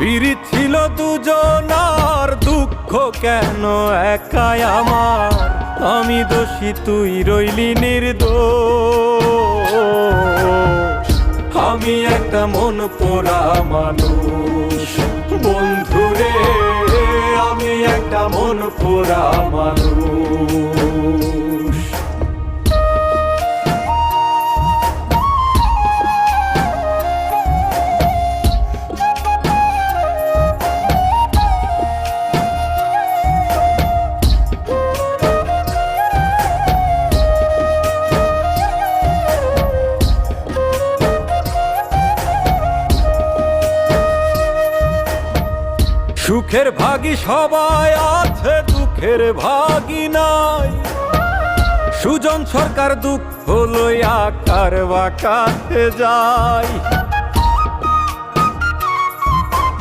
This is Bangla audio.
পিরিত ছিল দুজনার দুঃখ কেন? একাই আমার। আমি দোষী, তুই রইলি নির্দোষ। আমি একটা মন পোড়া মানুষ। বন্ধুরে, আমি একটা মন পোড়া মানুষ। সুখের ভাগি সবাই আছে দুঃখের ভাগি নাই। সুজন সরকার দুঃখ লইয়া কারবা বাকাতে যায়।